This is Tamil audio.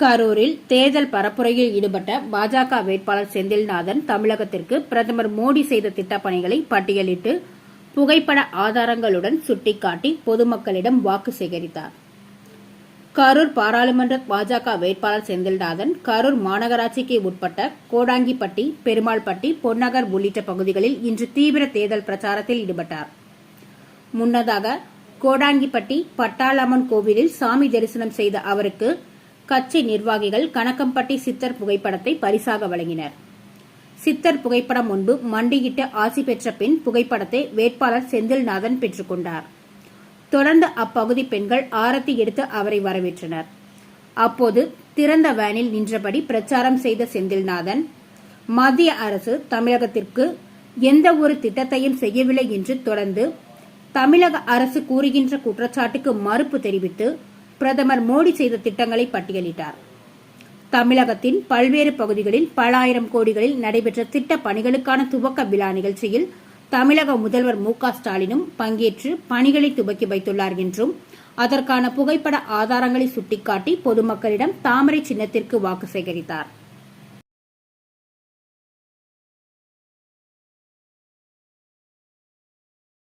கரூரில் தேர்தல் பரப்புரையில் ஈடுபட்ட பாஜக வேட்பாளர் செந்தில்நாதன் தமிழகத்திற்கு பிரதமர் மோடி செய்த திட்டப்பணிகளை பட்டியலிட்டு புகைப்பட ஆதாரங்களுடன் சுட்டிக்காட்டி பொதுமக்களிடம் வாக்கு சேகரித்தார். கரூர் பாராளுமன்ற பாஜக வேட்பாளர் செந்தில்நாதன் கரூர் மாநகராட்சிக்கு உட்பட்ட கோடாங்கிப்பட்டி பெருமாள்பட்டி பொன்னகர் உள்ளிட்ட பகுதிகளில் இன்று தீவிர தேர்தல் பிரச்சாரத்தில் ஈடுபட்டார். முன்னதாக கோடாங்கிப்பட்டி பட்டாளம்மன் கோவிலில் சாமி தரிசனம் செய்த அவருக்கு கட்சி நிர்வாகிகள் கணக்கம்பட்டி சித்தர் புகைப்படத்தை பரிசாக வழங்கினர். சித்தர் புகைப்படம் முன்பு மண்டியிட்டு ஆசி பெற்ற பின் புகைப்படத்தை வேட்பாளர் செந்தில்நாதன் பெற்றுக் கொண்டார். தொடர்ந்து அப்பகுதி பெண்கள் ஆரத்தி எடுத்து அவரை வரவேற்றனர். அப்போது திறந்த வேனில் நின்றபடி பிரச்சாரம் செய்த செந்தில்நாதன் மத்திய அரசு தமிழகத்திற்கு எந்த ஒரு திட்டத்தையும் செய்யவில்லை என்று தொடர்ந்து தமிழக அரசு கூறுகின்ற குற்றச்சாட்டுக்கு மறுப்பு தெரிவித்து பிரதமர் மோடி செய்த திட்டங்களை பட்டியலிட்டார். தமிழகத்தின் பல்வேறு பகுதிகளில் பல ஆயிரம் கோடிகளில் நடைபெற்ற திட்ட பணிகளுக்கான துவக்க விழா நிகழ்ச்சியில் தமிழக முதல்வர் மு ஸ்டாலினும் பங்கேற்று பணிகளை துவக்கி வைத்துள்ளார் என்றும் அதற்கான புகைப்பட ஆதாரங்களை சுட்டிக்காட்டி பொதுமக்களிடம் தாமரை சின்னத்திற்கு வாக்கு சேகரித்தாா்